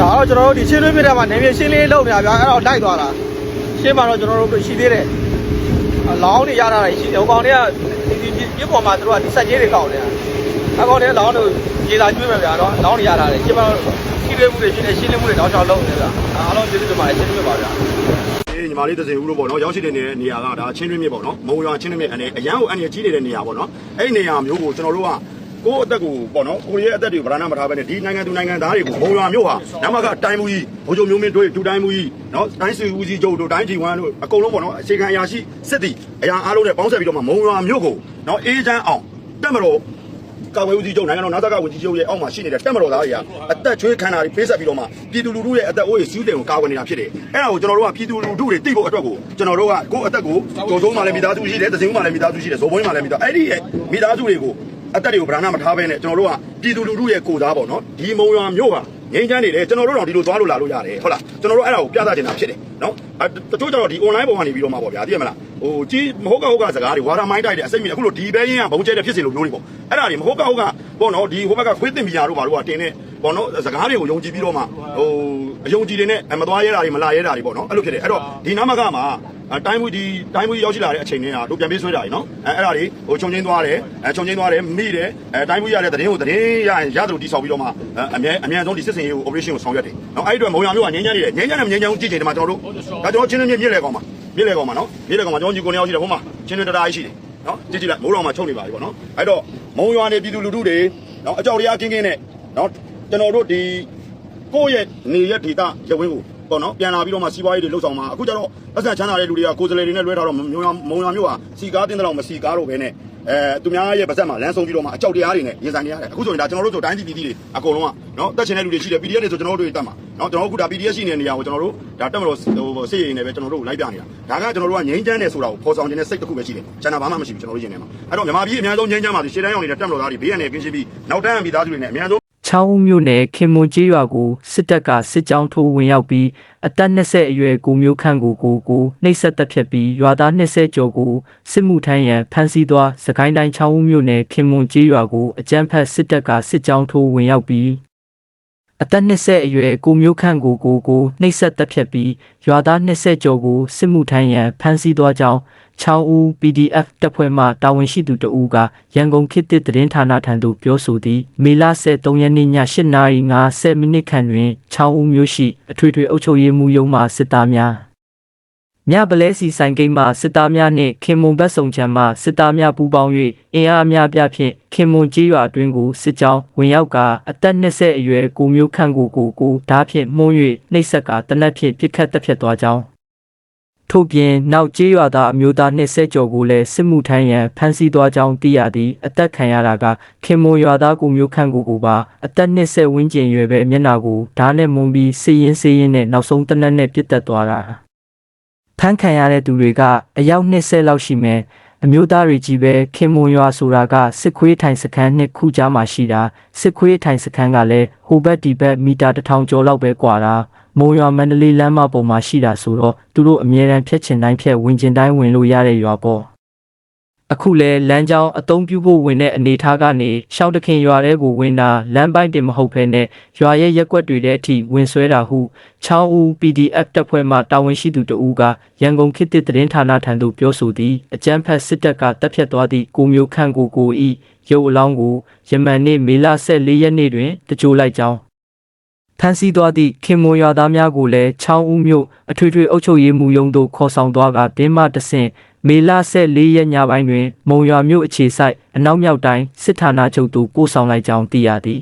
ဒါတော့ကျွန်တော်တို့ဒီချင်းတွင်းပြတဲ့မှာနေမြေရှင်းလေးလုပ်နေတာဗျာအဲ့တော့လိုက်သွားတာရှင်းမှာတော့ကျွန်တော်တို့ရှိသေးတယ်လောင်းနေရတာရှိတယ်ဟိုကောင်တွေကဒီဒီပြပေါ်မှာသူတို့ကဒီဆက်ကြီးတွေကောက်နေတာအကောင်တွေလောင်းတို့ရေသာကျွေးမယ်ဗျာတော့လောင်းနေရတာလေရှင်းမှာတော့ရှိသေးမှုတွေရှိတယ်ရှင်းလင်းမှုတွေတောင်းချောင်းလုပ်နေဗျာအားလုံးကျေးဇူးတင်ပါတယ်ရှင်းပြပါဗျာအေးညီမလေးသစင်ဦးလို့ပေါ့နော်ရောက်ရှိတဲ့နေရာကဒါချင်းတွင်းမြစ်ပေါ့နော်မုံရွာချင်းတွင်းမြစ်အနေအရန်ကိုအနေကြီးနေတဲ့နေရာပေါ့နော်အဲ့ဒီနေရာမျိုးကိုကျွန်တော်တို့က ကိုယ့်အသက်ကိုပေါ့နော်ကိုယ့်ရဲ့အသက်တွေကိုဗရဏမထားဘဲနဲ့ဒီနိုင်ငံသူနိုင်ငံသားတွေကိုမုံရွာမျိုးဟာနမကတိုင်းမူကြီးဘိုးချုပ်မျိုးမင်းတို့ဒူတိုင်းမူကြီးနော်တိုင်းစီဦးစီးချုပ်တို့တိုင်းကြီးဝမ်တို့အကုန်လုံးပေါ့နော်အခြေခံအရာရှိစစ်တီအရာအားလုံးနဲ့ပေါင်းဆက်ပြီးတော့မှမုံရွာမျိုးကိုနော်အေးချမ်းအောင်တက်မတော်ကာဝေးဦးစီးချုပ်နိုင်ငံတော်နာသကဝန်ကြီးချုပ်ရဲ့အောက်မှာရှိနေတဲ့တက်မတော်သားတွေကအသက်ချွေးခံတာတွေပေးဆက်ပြီးတော့မှပြည်သူလူထုရဲ့အသက်အိုးရဲ့စူးတယ်ကိုကာဝယ်နေတာဖြစ်တယ်။အဲ့ဒါကိုကျွန်တော်တို့ကပြည်သူလူထုတွေသိဖို့အတွက်ကိုကျွန်တော်တို့ကကိုယ့်အသက်ကိုကြိုးစုံးမှလည်းမိသားစုရှိတယ်၊သစင်ဦးမှလည်းမိသားစုရှိတယ်၊ဇော်ဘွင်းမှလည်းမိသားအဲ့ဒီရဲ့မိသားစုတွေကို အသက်တွေကိုဗရဏမထားဘဲနဲ့ကျွန်တော်တို့ကပြည်သူလူထုရဲ့ကိုယ်စားပေါ့နော်ဒီမုံရွာမျိုးဟာငိမ့်ချမ်းနေတယ်ကျွန်တော်တို့တော့ဒီလိုသွားလို့လာလို့ရတယ်ဟုတ်လားကျွန်တော်တို့အဲ့ဒါကိုပြသချင်တာဖြစ်တယ်နော်အဲတချို့ကျတော့ဒီ online ပေါ်ကနေပြီးတော့မှာပေါ့ဗျာသိရမလား ဟိုကြီးမဟုတ်ကဟုတ်ကစကားတွေဝါရမိုင်းတိုက်တယ်အစိမ့်မြင်အခုလိုဒီဘဲရင်းကဘုံကျဲတဲ့ဖြစ်စီလိုမျိုးတွေပေါ့အဲ့ဒါတွေမဟုတ်ကဟုတ်ကပေါ့နော်ဒီဟိုဘက်ကခွေးတင်ပြညာတို့ဘာလို့ကတင်နေပေါ့နော်စကားတွေကိုယုံကြည်ပြီးတော့မှဟိုအယုံကြည်တွေနဲ့မသွားရဲတာတွေမလာရဲတာတွေပေါ့နော်အဲ့လိုဖြစ်တယ်အဲ့တော့ဒီနာမကမှာအတိုင်းမူဒီတိုင်းမူရောက်ရှိလာတဲ့အချိန်တွေကတို့ပြန်ပေးဆွဲတာကြီးနော်အဲအဲ့ဒါတွေဟိုခြုံချင်းသွားတယ်အဲခြုံချင်းသွားတယ်မိတယ်အဲတိုင်းမူရတဲ့သတင်းကိုသတင်းရရင်ရသလိုတိဆောက်ပြီးတော့မှအမြဲအမြန်ဆုံးဒီစစ်စင်ရေးကို operation ကိုဆောင်ရွက်တယ်နော်အဲ့ဒီအတွက်မုံရမျိုးကငင်းချမ်းနေတယ်ငင်းချမ်းနဲ့ငင်းချမ်းကိုကြည့်ချိန်ဒီမှာကျွန်တော်တို့ဒါကျွန်တော်ချင်းချင်းမြစ်လေကောင်ပါ မြစ်လေကောင်ပါနော်မြစ်လေကောင်ပါကျွန်တော်ကြီးကိုနေအောင်ရှိတယ်ဟိုမှာချင်းချင်းတတားကြီးရှိတယ်နော်ကြည့်ကြည့်လိုက်မိုးတော်မှာချုပ်နေပါပြီပေါ့နော်အဲ့တော့မုံရွာနေပြည်သူလူထုတွေနော်အကြောက်တရားကင်းကင်းနဲ့နော်ကျွန်တော်တို့ဒီကိုယ့်ရဲ့နေရက်ဒေတာရဝင်းကို ပေါ့နော်ပြန်လာပြီးတော့မှစီးပွားရေးတွေလှုပ်ဆောင်မှာအခုကျတော့ပတ်စံချမ်းသာတဲ့လူတွေကကိုယ်စလေတွေနဲ့လွဲထားတော့မုံရွာမုံရွာမျိုးဟာစီကားတင်းတဲ့လောက်မစီကားတော့ဘဲနဲ့အဲသူများရဲ့ပါဇက်မှာလမ်းဆုံးပြီးတော့မှအကြောက်တရားတွေနဲ့ရင်ဆိုင်နေရတယ်အခုဆိုရင်ဒါကျွန်တော်တို့ဆိုတိုင်းပြည်ပြည်တွေအကုန်လုံးကနော်တက်ချင်တဲ့လူတွေရှိတယ် PDF တွေဆိုကျွန်တော်တို့တွေတက်မှာနော်ကျွန်တော်တို့အခုဒါ PDF ရှိနေတဲ့နေရာကိုကျွန်တော်တို့ဒါတက်မလို့ဟိုစိတ်ရည်နေပဲကျွန်တော်တို့လိုက်ပြနေတာဒါကကျွန်တော်တို့ကငြိမ်းချမ်းတယ်ဆိုတာကိုဖော်ဆောင်ခြင်းနဲ့စိတ်တစ်ခုပဲရှိတယ်ကျန်တာဘာမှမရှိဘူးကျွန်တော်တို့ရင်ထဲမှာအဲ့တော့မြန်မာပြည်အများဆုံးငြိမ်းချမ်းပါစေရှေ့တန်းရောက်နေတဲ့တက်မလို့သားတွေဘေးရန်နေကင်းရှင်းပြီးနောက်တန်းမိသားစုတွေနဲ့အများဆုံး ချောင်းဦးမြို့နယ်ခင်မွန်ကျေးရွာကိုစစ်တပ်ကစစ်ကြောင်းထိုးဝင်ရောက်ပြီးအသက်20အရွယ်ကိုမျိုးခန့်ကိုကိုကိုနှိပ်စက်တပ်ဖြတ်ပြီးရွာသား20ကျော်ကိုစစ်မှုထမ်းရန်ဖမ်းဆီးသွားစကိုင်းတိုင်းချောင်းဦးမြို့နယ်ခင်မွန်ကျေးရွာကိုအကြမ်းဖက်စစ်တပ်ကစစ်ကြောင်းထိုးဝင်ရောက်ပြီး အသက်20အရွယ်ကိုမျိုးခန့်ကိုကိုကိုနှိပ်စက်တပ်ဖြတ်ပြီးရွာသား20ကျော်ကိုစစ်မှုထမ်းရန်ဖမ်းဆီးသွားကြောင်းချောင်းဦး PDF တပ်ဖွဲ့မှတာဝန်ရှိသူတဦးကရန်ကုန်ခေတ်သစ်သတင်းဌာနထံသို့ပြောဆိုသည်မေလ23ရက်နေ့ည8:50မိနစ်ခန့်တွင်ချောင်းဦးမြို့ရှိအထွေထွေအုပ်ချုပ်ရေးမှူးရုံးမှစစ်သားများ မြပလဲစီဆိုင်ကိန်းမှစစ်သားများနှင့်ခင်မွန်ဘတ်ဆောင်ချံမှစစ်သားများပူးပေါင်း၍အင်အားအများပြဖြင့်ခင်မွန်ကြီးရွာအတွင်းကိုစစ်ကြောင်းဝင်ရောက်ကာအသက်20အရွယ်ကိုမျိုးခန့်ကိုကိုကိုဓားဖြင့်မှုန်း၍နှိပ်စက်ကတနက်ဖြင့်ပြစ်ခတ်တပ်ဖြတ်သွားကြောင်းထို့ပြင်နောက်ကျေးရွာသားအမျိုးသား20ကျော်ကိုလည်းစစ်မှုထမ်းရန်ဖမ်းဆီးသွားကြောင်းသိရသည်အသက်ခံရတာကခင်မွန်ရွာသားကိုမျိုးခန့်ကိုကိုပါအသက်20ဝန်းကျင်ရွယ်ပဲမျက်နှာကိုဓာတ်နဲ့မုံပြီးစီရင်စီရင်နဲ့နောက်ဆုံးတနက်နဲ့ပြစ်တက်သွားတာ ဖမ်းခံရတဲ့သူတွေကအယောက်20လောက်ရှိမယ်အမျိုးသားတွေကြီးပဲခင်မွန်ရွာဆိုတာကစစ်ခွေးထိုင်စခန်းနှစ်ခုကြားမှာရှိတာစစ်ခွေးထိုင်စခန်းကလည်းဟိုဘက်ဒီဘက်မီတာတစ်ထောင်ကျော်လောက်ပဲကွာတာမုံရွာမန္တလေးလမ်းမပေါ်မှာရှိတာဆိုတော့သူတို့အမြဲတမ်းဖြတ်ချင်တိုင်းဖြတ်ဝင်ချင်တိုင်းဝင်လို့ရတဲ့ရွာပေါ့ အခုလဲလမ်းကြောင်းအသုံးပြုဖို့ဝင်တဲ့အနေအထားကနေရှောင်းတခင်ရွာထဲကိုဝင်တာလမ်းပိုင်းတင်မဟုတ်ဘဲနဲ့ရွာရဲ့ရက်ွက်တွေထဲအထိဝင်ဆွဲတာဟုချောင်းဦး PDF တပ်ဖွဲ့မှတာဝန်ရှိသူတဦးကရန်ကုန်ခေတ်သစ်သတင်းဌာနထံသို့ပြောဆိုသည်အကြမ်းဖက်စစ်တပ်ကတပ်ဖြတ်သွားသည့်ကိုမျိုးခန့်ကိုကိုဤရုပ်အလောင်းကိုယမန်နေ့မေလ14ရက်နေ့တွင်တကြိုလိုက်ကြောင်းဖမ်းဆီးသွားသည့်ခင်မွန်ရွာသားများကိုလည်းချောင်းဦးမြို့အထွေထွေအုပ်ချုပ်ရေးမှူးရုံးသို့ခေါ်ဆောင်သွားကတင်းမတဆင့် မေလ14ရက်ညပိုင်းတွင် မုံရွာမြို့အခြေစိုက်အနောက်မြောက်တိုင်းစစ်ဌာနချုပ်သို့ပို့ဆောင်လိုက်ကြောင်းသိရသည်